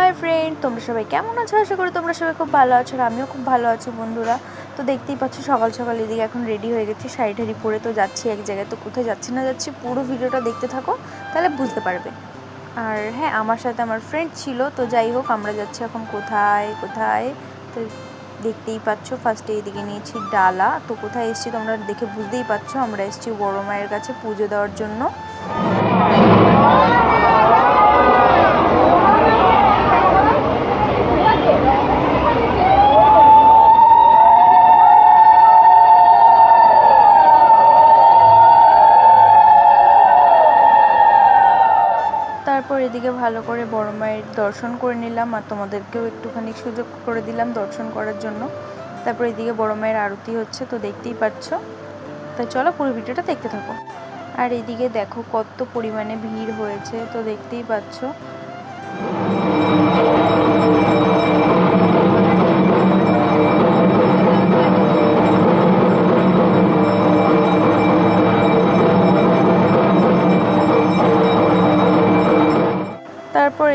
Hi friend, তোমরা সবাই কেমন আছো? আশা করি তোমরা সবাই খুব ভালো আছো আর আমিও খুব ভালো আছি বন্ধুরা। তো দেখতেই পাচ্ছ সকাল সকাল এদিকে এখন রেডি হয়ে গেছি, শাড়ি ঠাড়ি পরে তো যাচ্ছি, এক জায়গায় তো কোথায় যাচ্ছি না যাচ্ছি, পুরো ভিডিওটা দেখতে থাকো, তাহলে বুঝতে পারবে। আর হ্যাঁ আমার সাথে আমার ফ্রেন্ড ছিল, তো যাই হোক, আমরা যাচ্ছি এখন কোথায় কোথায়? তো দেখতেই পাচ্ছ ফার্স্টে এইদিকে নিয়েছি ডালা। তো কোথায় এসেছি তোমরা দেখে বুঝতেই পারছ, আমরা এসেছি বড় মায়ের কাছে পুজো দেওয়ার জন্য। তারপর এদিকে ভালো করে বড় মায়ের দর্শন করে নিলাম আর তোমাদেরকেও একটুখানি সুযোগ করে দিলাম দর্শন করার জন্য। তারপর এদিকে বড় মায়ের আরতি হচ্ছে, তো দেখতেই পাচ্ছ। তাই চলো পুরো ভিডিওটা দেখতে থাকো। আর এদিকে দেখো কত পরিমাণে ভিড় হয়েছে, তো দেখতেই পাচ্ছ।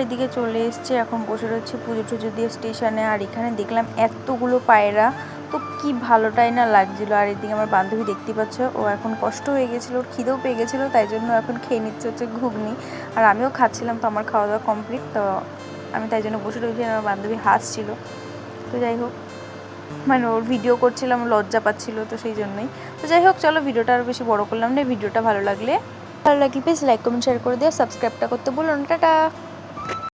এদিকে চলে এসছে, এখন বসে রয়েছে পুজো টুজো দিয়ে স্টেশনে। আর এখানে দেখলাম এতগুলো পায়রা, তো কি ভালোটাই না লাগছিল। আর এদিকে আমার বান্ধবী দেখতে পাচ্ছ, ও এখন কষ্ট হয়ে গেছিল, ওর খিদেও পেয়ে গেছিল, তাই জন্য এখন খেয়ে নিচ্ছে হচ্ছে ঘুগনি। আর আমিও খাচ্ছিলাম, তো আমার খাওয়া দাওয়া কমপ্লিট তো আমি তাই জন্য বসে রয়েছি, আমার বান্ধবী হাসছিল। তো যাই হোক মানে ওর ভিডিও করছিলাম, লজ্জা পাচ্ছিল, তো সেই জন্যই। তো যাই হোক, চলো ভিডিওটা আরও বেশি বড় করলাম না, ভিডিওটা ভালো লাগলে ভালো লাগলে প্লিজ লাইক কমেন্ট শেয়ার করে দিও সাবস্ক্রাইবটা করতে বলুন টাটা।